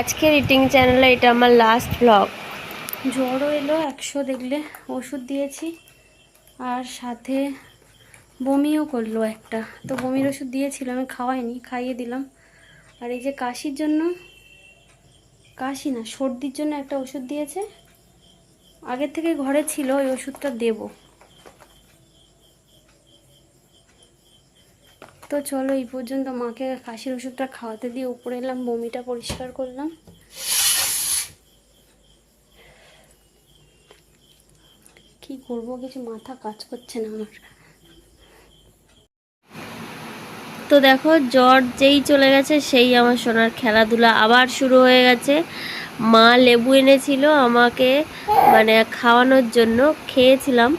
আজকের ইটিং চ্যানেলে এটা আমার লাস্ট ব্লগ জ্বরও এলো, একশো দেখলে ওষুধ দিয়েছি, আর সাথে বমিও করল একটা। তো বমির ওষুধ দিয়েছিল, আমি খাওয়াইনি, খাইয়ে দিলাম। আর এই যে কাশির জন্য, কাশি না, সর্দির জন্য একটা ওষুধ দিয়েছে। আগের থেকে ঘরে ছিল, ওই ওষুধটা দেব। তো চলো এই পর্যন্ত মাকে কাশির ওষুধটা খাওয়াতে দিয়ে উপরে এলাম, বমিটা পরিষ্কার করলাম। কি করব, কিছু মাথা কাজ করছে না আমার। তো দেখো, জ্বর যেই চলে গেছে, সেই আমার সোনার খেলাধুলা আবার শুরু হয়ে গেছে। মা লেবু এনেছিল আমাকে মানে খাওয়ানোর জন্য, খেয়েছিলাম।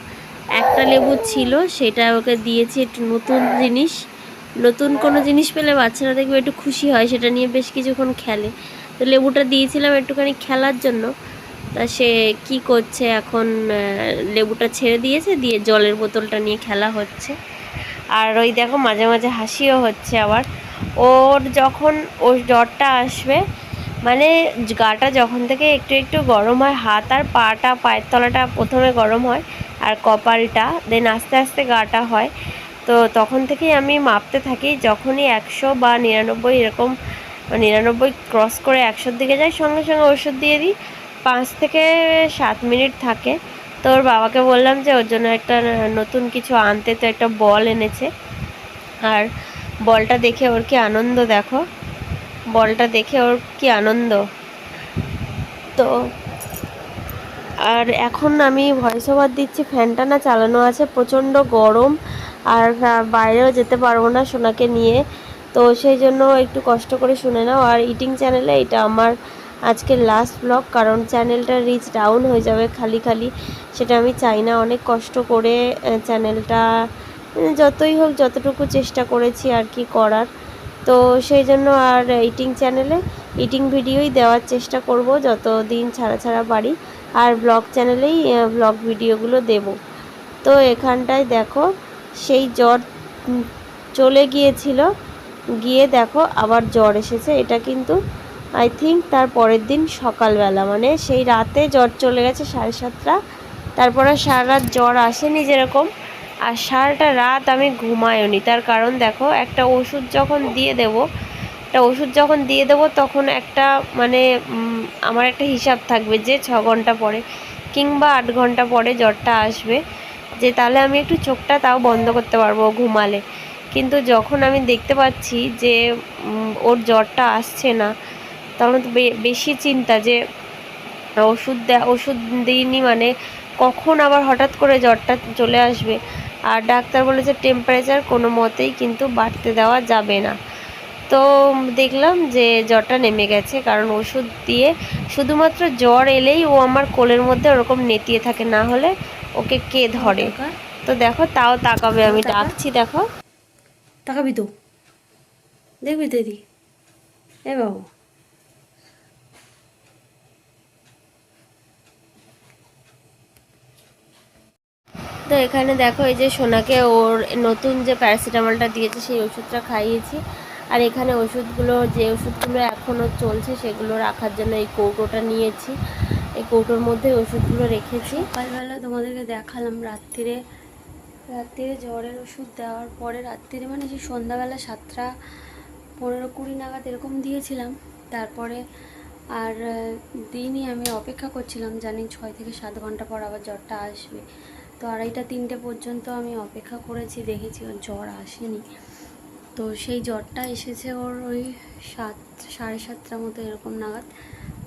একটা লেবু ছিল, সেটা ওকে দিয়েছি, একটু নতুন জিনিস। নতুন কোনো জিনিস পেলে বাচ্চারা দেখবে একটু খুশি হয়, সেটা নিয়ে বেশ কিছুক্ষণ খেলে। তো লেবুটা দিয়েছিলাম একটুখানি খেলার জন্য। তা সে কি করছে এখন লেবুটা ছেড়ে দিয়েছে, দিয়ে জলের বোতলটা নিয়ে খেলা হচ্ছে। আর ওই দেখো মাঝে মাঝে হাসিও হচ্ছে আবার। ওর যখন ওর জ্বরটা আসবে মানে গাটা যখন থেকে একটু একটু গরম হয়, হাত আর পাটা, পায়ের তলাটা প্রথমে গরম হয় আর কপালটা দেন আস্তে আস্তে গাটা হয়। তো তখন থেকেই আমি মাপতে থাকি, যখনই একশো বা নিরানব্বই এরকম নিরানব্বই ক্রস করে একশোর দিকে যাই, সঙ্গে সঙ্গে ওষুধ দিয়ে দিই। পাঁচ থেকে সাত মিনিট থাকে। তো ওর বাবাকে বললাম যে, ওর জন্য একটা নতুন কিছু আনতে। তো একটা বল এনেছে। আর বলটা দেখে ওর কি আনন্দ দেখো। বলটা দেখে ওর কি আনন্দ। তো আর এখন আমি ভয়েস ওভার দিচ্ছি। ফ্যানটা না চালানো আছে। প্রচণ্ড গরম। আর বাইরেও যেতে পারব না সোনাকে নিয়ে। তো সেই জন্য একটু কষ্ট করে শুনে নাও। আর ইটিং চ্যানেলে এটা আমার আজকের লাস্ট ব্লগ কারণ চ্যানেলটা রিচ ডাউন হয়ে যাবে খালি খালি। সেটা আমি চাই না। অনেক কষ্ট করে চ্যানেলটা যতই হোক, যতটুকু চেষ্টা করেছি আর কি করার। তো সেই জন্য আর ইটিং চ্যানেলে ইটিং ভিডিওই দেওয়ার চেষ্টা করব যত দিন ছাড়া ছাড়া বাড়ি আর ব্লগ চ্যানেলেই ব্লগ ভিডিওগুলো দেব। তো এখানটায় দেখো সেই জ্বর চলে গিয়েছিল। গিয়ে দেখো আবার জ্বর এসেছে। এটা কিন্তু আই থিঙ্ক তার পরের দিন সকালবেলা। মানে সেই রাতে জ্বর চলে গেছে সাড়ে সাতটা। তারপরে সারা রাত জ্বর আসেনি যেরকম। আর সারাটা রাত আমি ঘুমায়নি। তার কারণ দেখো, একটা ওষুধ যখন দিয়ে দেব, একটা ওষুধ যখন দিয়ে দেবো তখন একটা মানে আমার একটা হিসাব থাকবে যে ছ ঘণ্টা পরে কিংবা আট ঘণ্টা পরে জ্বরটা আসবে। যে তাহলে আমি একটু চোখটা তাও বন্ধ করতে পারব ঘুমালে। কিন্তু যখন আমি দেখতে পাচ্ছি যে ওর জ্বরটা আসছে না, তখন তো বেশি চিন্তা যে, ওষুধ দেয়া ওষুধ দিইনি মানে কখন আবার হঠাৎ করে জ্বরটা চলে আসবে? আর ডাক্তার বলেছে টেম্পারেচার কোনো মতেই কিন্তু বাড়তে দেওয়া যাবে না। তো দেখলাম যে, জ্বরটা নেমে গেছে, কারণ ওষুধ দিয়ে শুধুমাত্র জ্বর এলেই ও আমার কোলের মধ্যে ওরকম নেতিয়ে থাকে, না হলে ওকে কে ধরে? তো দেখো তাও তাকাবে আমি ডাকছি দেখো। তাকাবি তো। দেখবি তো এদিকে। এ বাবু। তো এখানে দেখো এই যে সোনাকে ওর নতুন যে প্যারাসিটামলটা দিয়েছে সেই ওষুধটা খাইয়েছি। আর এখানে ওষুধগুলো যে ওষুধগুলো এখনও চলছে সেগুলো রাখার জন্য এই কৌটোটা নিয়েছি। এই কৌটোর মধ্যে ওষুধগুলো রেখেছি। সকালবেলা তোমাদেরকে দেখালাম রাত্রিরে রাত্রিরে জ্বরের ওষুধ দেওয়ার পরে রাত্রিরে মানে সেই সন্ধ্যাবেলা সাতটা পনেরো কুড়ি নাগাদ এরকম দিয়েছিলাম। তারপরে আর দিনই আমি অপেক্ষা করছিলাম, জানি ছয় থেকে সাত ঘণ্টা পর আবার জ্বরটা আসবে। তো আড়াইটা তিনটে পর্যন্ত আমি অপেক্ষা করেছি, দেখেছি ওর জ্বর আসেনি। তো সেই জ্বরটা এসেছে ওর ওই সাত, সাড়ে সাতটার মতো এরকম নাগাদ।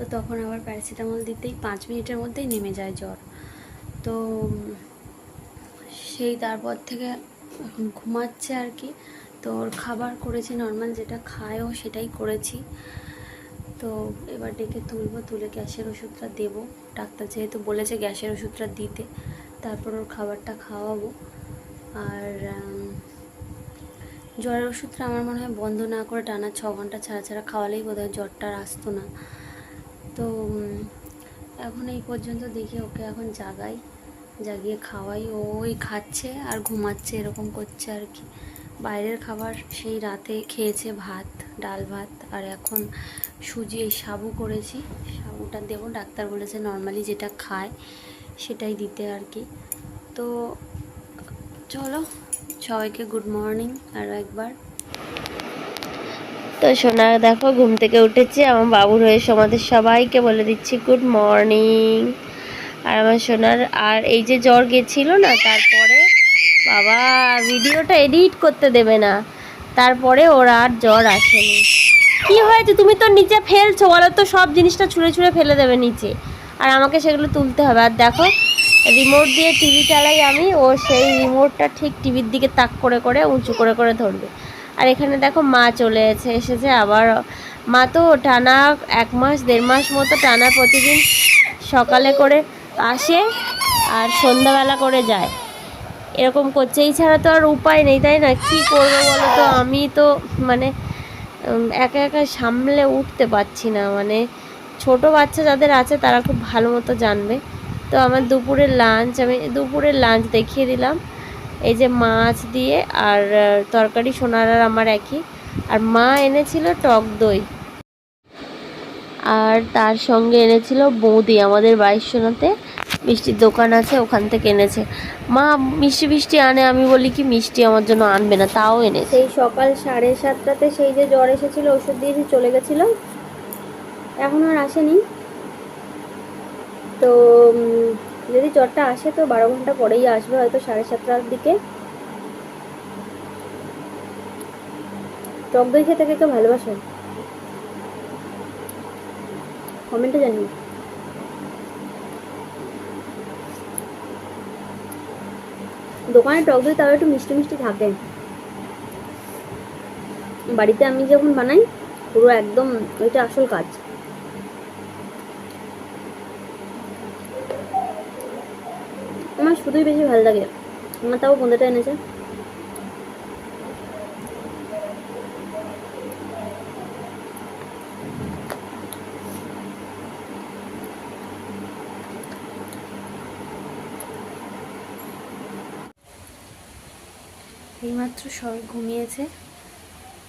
তো তখন আবার প্যারাসিটামল দিতেই পাঁচ মিনিটের মধ্যেই নেমে যায় জ্বর। তো সেই তারপর থেকে এখন ঘুমাচ্ছে আর কি। তো ওর খাবার করেছি নর্মাল যেটা খায়ও সেটাই করেছি। তো এবার ডেকে তুলবো, তুলে গ্যাসের ওষুধটা দেবো। ডাক্তার যেহেতু বলেছে গ্যাসের ওষুধটা দিতে, তারপর ওর খাবারটা খাওয়াবো। আর জ্বরের ওষুধটা আমার মনে হয় বন্ধ না করে টানা ছ ঘণ্টা ছাড়া ছাড়া খাওয়ালেই বোধহয় জ্বরটা আসতো না। তো এখন এই পর্যন্ত দেখি ওকে এখন জাগাই। জাগিয়ে খাওয়াই। ওই খাচ্ছে আর ঘুমাচ্ছে, এরকম করছে আর কি। বাইরের খাবার সেই রাতে খেয়েছে ভাত, ডাল ভাত। আর এখন সুজি, এই সাবু করেছি। সাবুটা দেবো। ডাক্তার বলেছে নর্মালি যেটা খায় সেটাই দিতে আর কি। তো, চলো, সবাইকে গুড মর্নিং। আরও একবার। তো সোনা, দেখো, ঘুম থেকে উঠেছে। আমার বাবুর হয়ে সমাদের সবাইকে বলে দিচ্ছি গুড মর্নিং আর আমার সোনার, আর এই যে জ্বর গেছিল না, তারপরে বাবা ভিডিওটা এডিট করতে দেবে না। তারপরে ওর আর জ্বর আসেনি। কি হয়েছে? তুমি তো নিচে ফেলছো, বলো তো, সব জিনিসটা ছুঁড়ে ছুঁড়ে ফেলে দেবে নিচে। আর আমাকে সেগুলো তুলতে হবে। আর দেখো রিমোট দিয়ে টিভি চালাই আমি, ও সেই রিমোটটা ঠিক টিভির দিকে তাক করে করে, উঁচু করে করে ধরবে। আর এখানে দেখো মা চলে এসে এসেছে আবার। মা তো টানা এক মাস, দেড় মাস মতো টানা প্রতিদিন সকালে করে আসে আর সন্ধ্যাবেলা করে যায়। এরকম করছে। এই ছাড়া তো আর উপায় নেই, তাই না? কি করব বলো তো? আমি তো মানে একা একা সামলে উঠতে পারছি না। মানে ছোট বাচ্চা যাদের আছে তারা খুব ভালো মতো জানবে। তো আমার দুপুরের লাঞ্চ আমি দুপুরের লাঞ্চ দেখিয়ে দিলাম। এই যে মাছ দিয়ে আর তরকারি সোনার আর আমার একই। আর মা এনেছিল টক দই। আর তার সঙ্গে এনেছিল বৌদি আমাদের বাইশ সোনাতে। মিষ্টির দোকান আছে, ওখান থেকে এনেছে। মা মিষ্টি মিষ্টি আনে, আমি বলি কি মিষ্টি আমার জন্য আনবে না, তাও এনে সেই সকাল সাড়ে সাতটাতে সেই যে জ্বর এসেছিল, ওষুধ দিয়ে চলে গেছিল, এখন আর আসেনি। তো যদি জ্বরটা আসে তো বারো ঘণ্টা পরেই আসবে, হয়তো সাড়ে সাতটার দিকে। টক দই খেতে কে কে ভালোবাসেন? কমেন্টে জানিও। দোকানে টক দই তাও একটু মিষ্টি মিষ্টি থাকে। বাড়িতে আমি যখন বানাই, পুরো একদম ওইটা আসল কাজ আমার শুধুই বেশি ভালো লাগে। আমার তাও বোঁদেটা এনেছে। এইমাত্র সবাই ঘুমিয়েছে।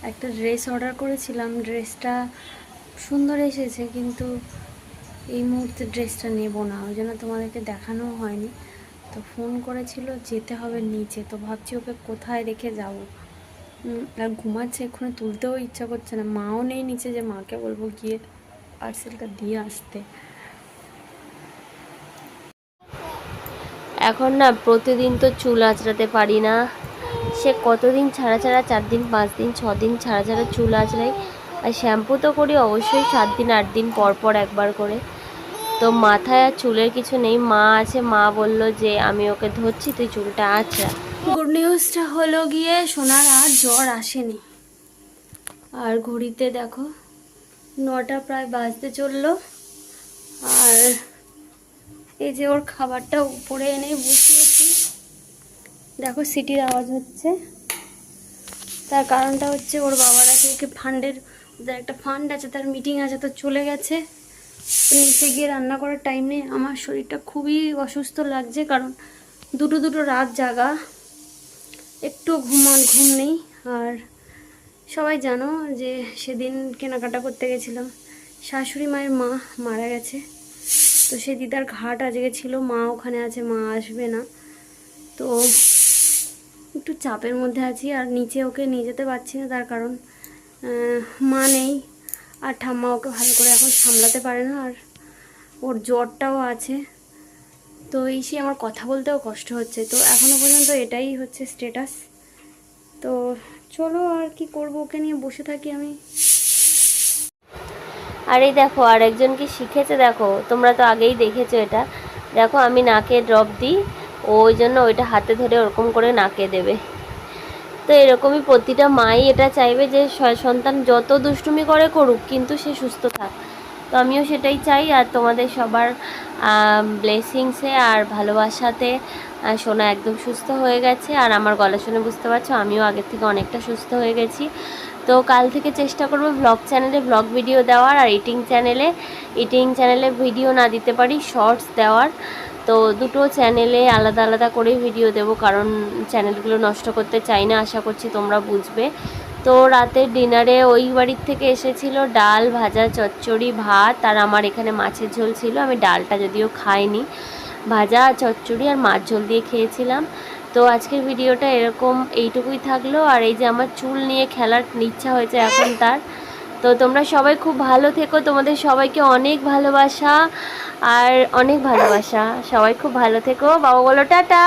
একটা ড্রেস অর্ডার করেছিলাম। ড্রেসটা সুন্দর এসেছে, কিন্তু এই মুহূর্তে ড্রেসটা নেব না। ওই জন্য তোমাদেরকে দেখানো হয়নি। তো ফোন করেছিল, যেতে হবে নিচে। তো ভাবছি ওকে কোথায় রেখে যাব? আর ঘুমাচ্ছে এক্ষুনি তুলতেও ইচ্ছা করছে না। মাও নেই নিচে যে মাকে বলব গিয়ে পার্সেলটা দিয়ে আসতে। এখন না প্রতিদিন তো চুল আঁচড়াতে পারি না। সে কতদিন ছাড়া ছাড়া, চার দিন, পাঁচ দিন, ছ দিন ছাড়া ছাড়া চুল আঁচড়াই। আর শ্যাম্পু তো করি অবশ্যই সাত দিন, আট দিন পর পর একবার করে। তো মাথায় আর চুলের কিছু নেই। মা আছে, মা বলল যে, আমি ওকে ধরছি, তুই চুলটা আঁচড়া গুড নিউজটা হলো গিয়ে সোনার আর জ্বর আসেনি। আর ঘড়িতে দেখো, নটা প্রায় বাজতে চলল। আর এই যে ওর খাবারটা উপরে এনে বসিয়েছি। দেখো, সিটির আওয়াজ হচ্ছে। তার কারণটা হচ্ছে ওর বাবার আছে ফান্ডের, ওদের একটা ফান্ড আছে, তার মিটিং আছে, তো চলে গেছে। নিচে গিয়ে রান্না করার টাইম নেই আমার শরীরটা খুবই অসুস্থ লাগছে কারণ দুটো দুটো রাত জাগা। একটু ঘুমান, ঘুম নেই। আর সবাই জানো যে সেদিন কেনাকাটা করতে গেছিলাম। শাশুড়ি মায়ের মা মারা গেছে। তো সে দিদার ঘাট আজকে ছিল, মা ওখানে আছে, মা আসবে না। তো একটু চাপের মধ্যে আছি আর নিচে ওকে নিয়ে যেতে পারছি না তার কারণ মা নেই। আর ঠাম্মা ওকে ভালো করে এখন সামলাতে পারে না, আর ওর জ্বরটাও আছে। তো এই সে আমার কথা বলতেও কষ্ট হচ্ছে। তো এখনও পর্যন্ত এটাই হচ্ছে স্টেটাস তো চলো আর কি করব, ওকে নিয়ে বসে থাকি আমি। আর এই দেখো আর একজন কি শিখেছে দেখো? তোমরা তো আগেই দেখেছ এটা। দেখো, আমি নাকে ড্রপ দিই ওই জন্য ওইটা হাতে ধরে ওরকম করে নাকে দেবে। তো এরকমই প্রতিটা মাই এটা চাইবে যে সন্তান যত দুষ্টুমি করে করুক, কিন্তু সে সুস্থ থাক। তো আমিও সেটাই চাই, আর তোমাদের সবার ব্লেসিংসে আর ভালোবাসাতে সোনা একদম সুস্থ হয়ে গেছে। আর আমার গলা শুনে বুঝতে পারছ, আমিও আগের থেকে অনেকটা সুস্থ হয়ে গেছি। তো কাল থেকে চেষ্টা করব ব্লগ চ্যানেলে ব্লগ ভিডিও দেওয়ার, আর ইটিং চ্যানেলে ইটিং চ্যানেলে ভিডিও না দিতে পারি শর্টস দেওয়ার। তো দুটো চ্যানেলে আলাদা আলাদা করে ভিডিও দেব, কারণ চ্যানেলগুলো নষ্ট করতে চাই না, আশা করছি তোমরা বুঝবে। তো রাতের ডিনারে ওই বাড়ির থেকে এসেছিল ডাল ভাজা চচ্চড়ি ভাত, আর আমার এখানে মাছের ঝোল ছিল, আমি ডালটা যদিও খাইনি। ভাজা, চচ্চড়ি আর মাছ ঝোল দিয়ে খেয়েছিলাম। তো আজকের ভিডিওটা এরকম, এইটুকুই থাকল। আর এই যে আমার চুল নিয়ে খেলার ইচ্ছা হয়েছে এখন তার তো তোমরা সবাই খুব ভালো থেকো। তোমাদের সবাইকে অনেক ভালোবাসা আর অনেক ভালোবাসা। সবাই খুব ভালো থেকো। বাবা বলো, টাটা!